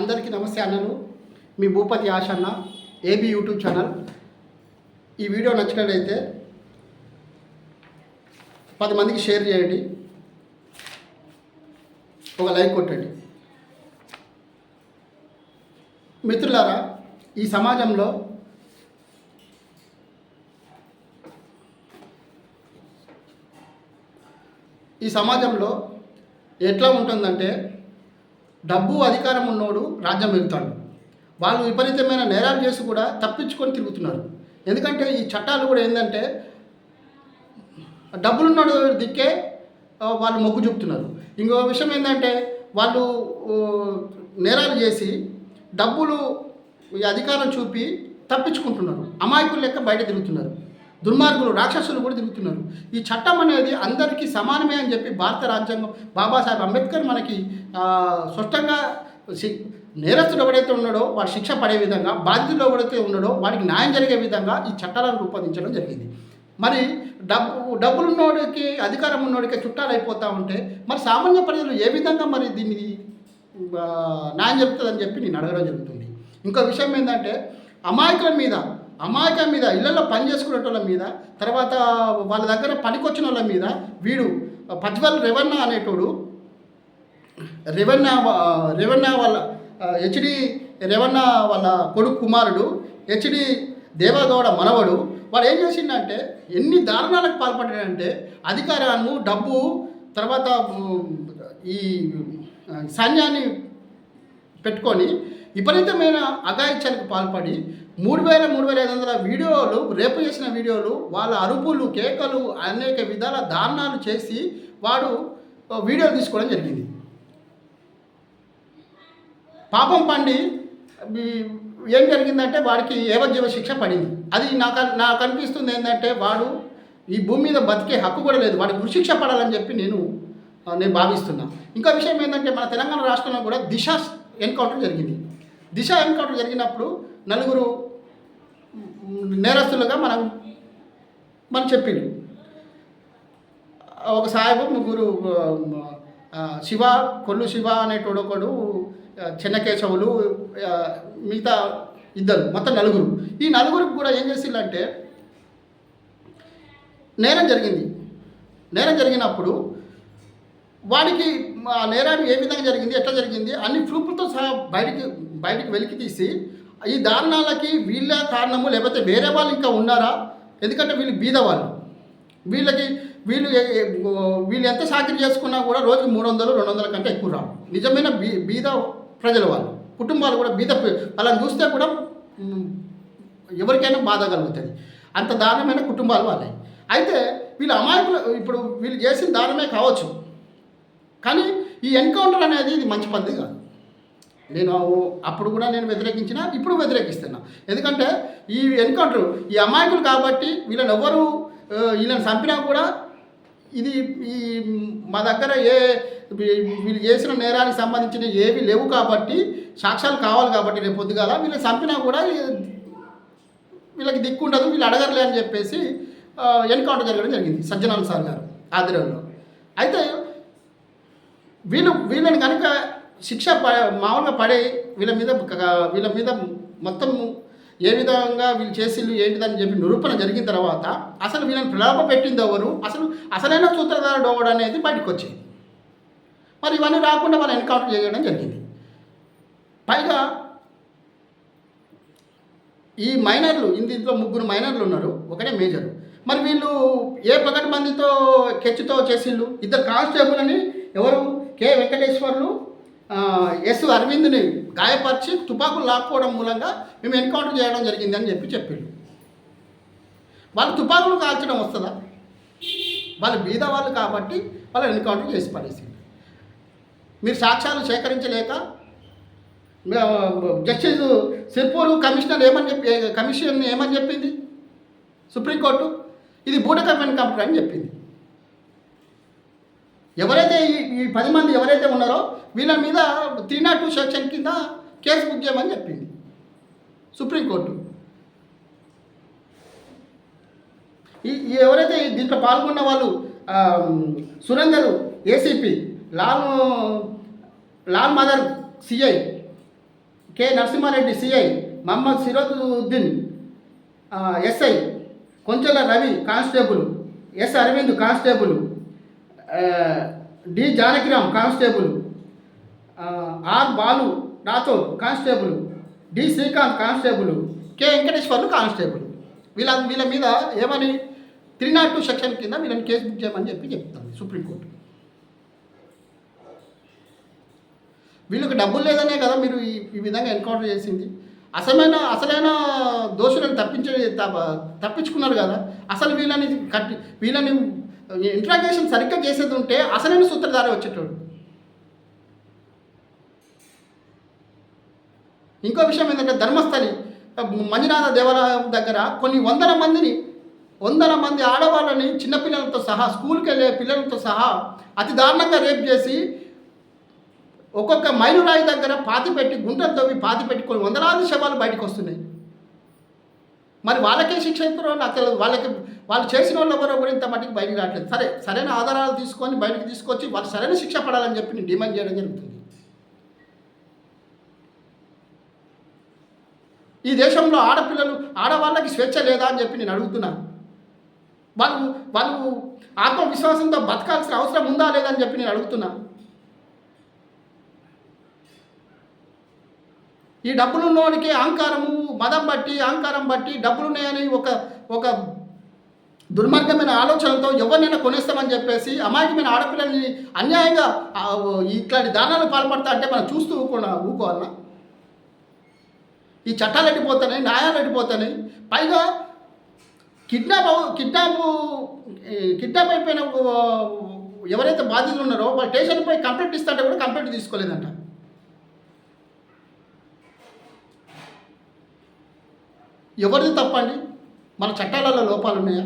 అందరికీ నమస్తే అన్నను మీ భూపతి ఆశ అన్న ఏబీ యూట్యూబ్ ఛానల్. ఈ వీడియో నచ్చినట్లయితే పది మందికి షేర్ చేయండి. ఒక లైక్ కొట్టండి. మిత్రులారా ఈ సమాజంలో ఈ సమాజంలో ఎట్లా ఉంటుందంటే డబ్బు అధికారం ఉన్నోడు రాజ్యం వెళ్తాడు. వాళ్ళు విపరీతమైన నేరాలు చేసి కూడా తప్పించుకొని తిరుగుతున్నారు. ఎందుకంటే ఈ చట్టాలు కూడా ఏంటంటే డబ్బులున్నాడు దిక్కే వాళ్ళు మొగ్గు చూపుతున్నారు. ఇంకో విషయం ఏంటంటే వాళ్ళు నేరాలు చేసి డబ్బులు ఈ అధికారం చూపి తప్పించుకుంటున్నారు. అమాయకులు లెక్క బయట తిరుగుతున్నారు. దుర్మార్గులు రాక్షసులు కూడా తిరుగుతున్నారు. ఈ చట్టం అనేది అందరికీ సమానమే అని చెప్పి భారత రాజ్యాంగం బాబాసాహెబ్ అంబేద్కర్ మనకి స్పష్టంగా నేరస్తుడు ఎవడైతే ఉన్నాడో వాడు శిక్ష పడే విధంగా బాధితుడు ఎవడైతే ఉన్నాడో వాడికి న్యాయం జరిగే విధంగా ఈ చట్టాలను రూపొందించడం జరిగింది. మరి డబ్బు డబ్బులున్నోడికి అధికారం ఉన్నోడికి చుట్టాలు అయిపోతూ ఉంటే మరి సామాన్య ప్రజలు ఏ విధంగా మరి దీన్ని న్యాయం చెప్తుందని చెప్పి నేను అడగడం జరుగుతుంది. ఇంకో విషయం ఏంటంటే అమాయకుల మీద అమాయకం మీద ఇళ్ళలో పని చేసుకునేటోళ్ళ మీద తర్వాత వాళ్ళ దగ్గర పనికొచ్చిన వాళ్ళ మీద వీడు పజ్వల్ రెవన్న అనేటోడు రెవన్న రెవన్న వాళ్ళ హెచ్డి రెవెన్నా వాళ్ళ కొడుకు కుమారుడు హెచ్డి దేవగౌడ మనవడు వాడు ఏం చేసిండంటే ఎన్ని దారుణాలకు పాల్పడ్డాడంటే అధికారాన్ని డబ్బు తర్వాత ఈ సైన్యాన్ని పెట్టుకొని విపరీతమైన అఘాయిత్యానికి పాల్పడి మూడు వేల మూడు వేల ఐదు వందల వీడియోలు రేపు చేసిన వీడియోలు వాళ్ళ అరుపులు కేకలు అనేక విధాల దారుణాలు చేసి వాడు వీడియోలు తీసుకోవడం జరిగింది. పాపం పండి ఏం జరిగిందంటే వాడికి ఏవజ్జీవ శిక్ష పడింది. అది నాకు నాకు అనిపిస్తుంది ఏంటంటే వాడు ఈ భూమి మీద బతికే హక్కు కూడా లేదు. వాడికి ఉరిశిక్ష పడాలని చెప్పి నేను నేను భావిస్తున్నా. ఇంకా విషయం ఏంటంటే మన తెలంగాణ రాష్ట్రంలో కూడా దిశ ఎన్కౌంటర్ జరిగింది. దిశ ఎన్కౌంటర్ జరిగినప్పుడు నలుగురు నేరస్తులుగా మనం మనం చెప్పిండు ఒక సాహెబు ముగ్గురు శివ కొల్లు శివ అనేటోడు ఒకడు ఆ, చెన్నకేశవులు మిగతా ఇద్దరు మొత్తం నలుగురు. ఈ నలుగురికి కూడా ఏం చేసిందంటే నేరం జరిగింది. నేరం జరిగినప్పుడు వాడికి ఆ నేరాన్ని ఏ విధంగా జరిగింది ఎట్లా జరిగింది అన్ని ప్రూఫ్లతో సహా బయటికి బయటికి వెలికి తీసి ఈ దారుణాలకి వీళ్ళ కారణము లేకపోతే వేరే వాళ్ళు ఇంకా ఉన్నారా? ఎందుకంటే వీళ్ళు బీద వాళ్ళు వీళ్ళకి వీళ్ళు వీళ్ళు ఎంత సాకిరి చేసుకున్నా కూడా రోజుకి మూడు వందలు రెండు వందల కంటే ఎక్కువ రావు. నిజమైన బీ బీద ప్రజల వాళ్ళు. కుటుంబాలు కూడా బీద వాళ్ళని చూస్తే కూడా ఎవరికైనా బాధ కలుగుతుంది. అంత దారుణమైన కుటుంబాలు వాళ్ళే. అయితే వీళ్ళు అమాయకులు ఇప్పుడు వీళ్ళు చేసిన దారుణమే కావచ్చు. కానీ ఈ ఎన్కౌంటర్ అనేది ఇది మంచి పద్ధతి కాదు. నేను అప్పుడు కూడా నేను వ్యతిరేకించిన ఇప్పుడు వ్యతిరేకిస్తున్నా. ఎందుకంటే ఈ ఎన్కౌంటర్ ఈ అమాయకులు కాబట్టి వీళ్ళని ఎవరు వీళ్ళని చంపినా కూడా ఇది ఈ మా దగ్గర ఏ వీళ్ళు చేసిన నేరానికి సంబంధించిన ఏవి లేవు కాబట్టి సాక్ష్యాలు కావాలి కాబట్టి రేపు పొద్దుగాల వీళ్ళని చంపినా కూడా వీళ్ళకి దిక్కు ఉండదు వీళ్ళు అడగరులే అని చెప్పేసి ఎన్కౌంటర్ జరగడం జరిగింది సజ్జనాల్ సార్ గారు ఆధ్వర్యంలో. అయితే వీళ్ళు వీళ్ళని కనుక శిక్ష ప మామూలుగా పడే వీళ్ళ మీద వీళ్ళ మీద మొత్తం ఏ విధంగా వీళ్ళు చేసిళ్ళు ఏంటిదని చెప్పి నిరూపణ జరిగిన తర్వాత అసలు వీళ్ళని ప్రలాభ పెట్టింది ఎవరు? అసలు అసలైన సూత్రధార ఎవడు అనేది బయటకు వచ్చింది. మరి ఇవన్నీ రాకుండా వాళ్ళు ఎన్కౌంటర్ చేయడం జరిగింది. పైగా ఈ మైనర్లు ఇందులో ముగ్గురు మైనర్లు ఉన్నారు ఒకటే మేజర్. మరి వీళ్ళు ఏ పగటి మందితో కెచ్చుతో చేసిళ్ళు? ఇద్దరు కానిస్టేబుల్ అని ఎవరు? కె. వెంకటేశ్వర్లు ఎస్ అరవింద్ని గాయపరిచి తుపాకులు లాక్కోవడం మూలంగా మేము ఎన్కౌంటర్ చేయడం జరిగింది అని చెప్పి చెప్పిండు. వాళ్ళు తుపాకులు కాల్చడం వస్తుందా? వాళ్ళు బీద వాళ్ళు కాబట్టి వాళ్ళు ఎన్కౌంటర్ చేసి పడేసింది. మీరు సాక్ష్యాలు సేకరించలేక జస్టిస్ సిర్పూర్ కమిషనర్ ఏమని చెప్పి కమిషన్ ఏమని చెప్పింది? సుప్రీంకోర్టు? ఇది బూటకమైన కంపెనీ అని చెప్పింది. ఎవరైతే ఈ ఈ పది మంది ఎవరైతే ఉన్నారో వీళ్ళ మీద త్రీ నాట్ టూ సెక్షన్ కింద కేసు బుక్ చేయమని చెప్పింది. Supreme court. ఈ ఈ ఎవరైతే దీంట్లో పాల్గొన్న వాళ్ళు Surender ACP Lal Lal Madar CI K Narasimha Reddy CI Mohammed Sirojuddin SI Konchela Ravi constable S Aravind constable D Janakiram constable. R Balu Rathod constable. D Srikanth constable. K Venkateswarlu constable. వీళ్ళ వీళ్ళ మీద ఏమని three not two section కింద వీళ్ళని case book చేయమని చెప్పి చెప్తుంది supreme court. వీళ్ళకి డబ్బులు లేదనే కదా మీరు ఈ విధంగా ఎన్కౌంటర్ చేసింది. అసలైన అసలైన దోషులను తప్పించే తప్ప- తప్పించుకున్నారు కదా. అసలు వీళ్ళని కట్టి వీళ్ళని ఇంట్రాగేషన్ సరిగ్గా చేసేది ఉంటే అసలైన సూత్రధార వచ్చేటోడు. ఇంకో విషయం ఏంటంటే ధర్మస్థలి మంజునాథ దేవాలయం దగ్గర కొన్ని వందల మందిని వందల మంది ఆడవాళ్ళని చిన్నపిల్లలతో సహా స్కూల్కి వెళ్ళే పిల్లలతో సహా అతి దారుణంగా రేప్ చేసి ఒక్కొక్క మైలురాయి దగ్గర పాతి పెట్టి గుంటలు తవ్వి పాతి పెట్టి కొన్ని వందలాది శవాలు బయటకు వస్తున్నాయి. మరి వాళ్ళకే శిక్ష ఇస్తారో నాకు తెలియదు. వాళ్ళకి వాళ్ళు చేసిన వాళ్ళు ఎవరో కూడా ఇంత మట్టికి బయటికి రావట్లేదు. సరే సరైన ఆధారాలు తీసుకొని బయటకు తీసుకొచ్చి వాళ్ళు సరైన శిక్ష పడాలని చెప్పి నేను డిమాండ్ చేయడం జరుగుతుంది. ఈ దేశంలో ఆడపిల్లలు ఆడవాళ్ళకి స్వేచ్ఛ లేదా అని చెప్పి నేను అడుగుతున్నాను వాళ్ళు వాళ్ళు ఆత్మవిశ్వాసంతో బతకాల్సిన అవసరం ఉందా లేదా అని చెప్పి నేను అడుగుతున్నాను ఈ డబ్బులున్నోడికి అహంకారము మదం బట్టి అహంకారం బట్టి డబ్బులున్నాయని ఒక ఒక దుర్మార్గమైన ఆలోచనలతో ఎవరినైనా కొనేస్తామని చెప్పేసి అమాయకమైన ఆడపిల్లల్ని అన్యాయంగా ఇట్లాంటి దానాలు పాల్పడతా అంటే మనం చూస్తూ ఊకోనా ఊకోవాలన్నా ఈ చట్టాలు ఎట్టిపోతున్నాయి న్యాయాలు అడిగిపోతున్నాయి పైగా కిడ్నాప్ కిడ్నాప్ కిడ్నాప్ అయిపోయిన ఎవరైతే బాధితులు ఉన్నారో వాళ్ళ స్టేషన్పై కంప్లైంట్ ఇస్తుంటే కూడా కంప్లైంట్ తీసుకోలేదంట. ఎవరిది తప్పండి? మన చట్టాలలో లోపాలు ఉన్నాయా?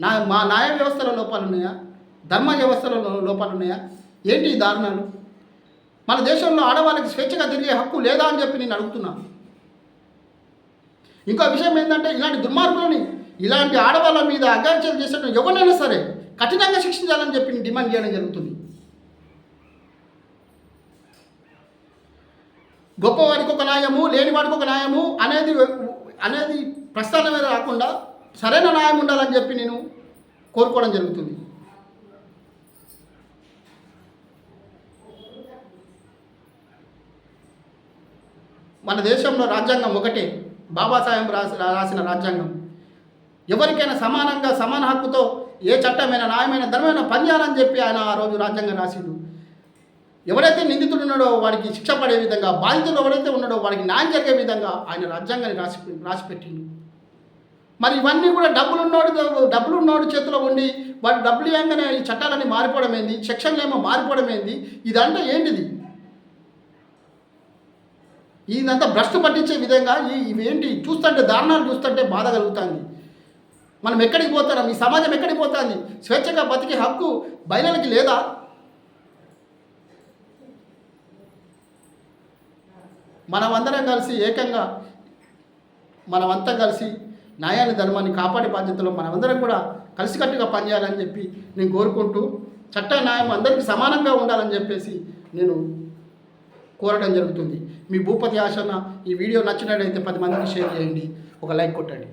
నా మా న్యాయ వ్యవస్థలో లోపాలు ఉన్నాయా? ధర్మ వ్యవస్థలో లోపాలు ఉన్నాయా? ఏంటి ఈ దారుణాలు? మన దేశంలో ఆడవాళ్ళకి స్వేచ్ఛగా తిరిగే హక్కు లేదా అని చెప్పి నేను అడుగుతున్నాను ఇంకో విషయం ఏంటంటే ఇలాంటి దుర్మార్గులని ఇలాంటి ఆడవాళ్ళ మీద అగాధ్యాలు చేసేటప్పుడు ఎవరినైనా సరే కఠినంగా శిక్షించాలని చెప్పి నేను డిమాండ్ చేయడం జరుగుతుంది. గొప్పవాడికి ఒక న్యాయము లేనివాడికి ఒక న్యాయము అనేది అనేది ప్రస్థానమే రాకుండా సరైన న్యాయం ఉండాలని చెప్పి నేను కోరుకోవడం జరుగుతుంది. మన దేశంలో రాజ్యాంగం ఒకటే బాబాసాహెబ్ రాసి రాసిన రాజ్యాంగం. ఎవరికైనా సమానంగా సమాన హక్కుతో ఏ చట్టమైన న్యాయమైన ధర్మమైన పనిచేయాలని చెప్పి ఆయన ఆ రోజు రాజ్యాంగం రాసిండు. ఎవరైతే నిందితుడు ఉన్నాడో వాడికి శిక్ష పడే విధంగా బాధితుడు ఎవరైతే ఉన్నాడో వాడికి న్యాయం జరిగే విధంగా ఆయన రాజ్యాంగాన్ని రాసి రాసిపెట్టిండు మరి ఇవన్నీ కూడా డబ్బులు ఉన్నోడు డబ్బులు ఉన్నోడు చేతిలో ఉండి వాడు డబ్బులు ఇవ్వగానే ఈ చట్టాలన్నీ మారిపోవడం ఏంది సెక్షన్లు ఏమో మారిపోవడం ఏంది ఇదంతా ఏంటిది? ఇదంతా భ్రష్టు పట్టించే విధంగా ఈ ఇవేంటి చూస్తుంటే దారుణాలు చూస్తుంటే బాధ కలుగుతుంది. మనం ఎక్కడికి పోతున్నాం? ఈ సమాజం ఎక్కడికి పోతుంది? స్వేచ్ఛగా బతికే హక్కు బయలకి లేదా? మనమందరం కలిసి ఏకంగా మనమంతా కలిసి న్యాయాన్ని ధర్మాన్ని కాపాడే బాధ్యతలో మనమందరం కూడా కలిసికట్టుగా పనిచేయాలని చెప్పి నేను కోరుకుంటూ చట్ట న్యాయం అందరికీ సమానంగా ఉండాలని చెప్పేసి నేను కోరడం జరుగుతుంది. మీ భూపతి ఆశన ఈ వీడియో నచ్చినట్లయితే పది మందికి షేర్ చేయండి. ఒక లైక్ కొట్టండి.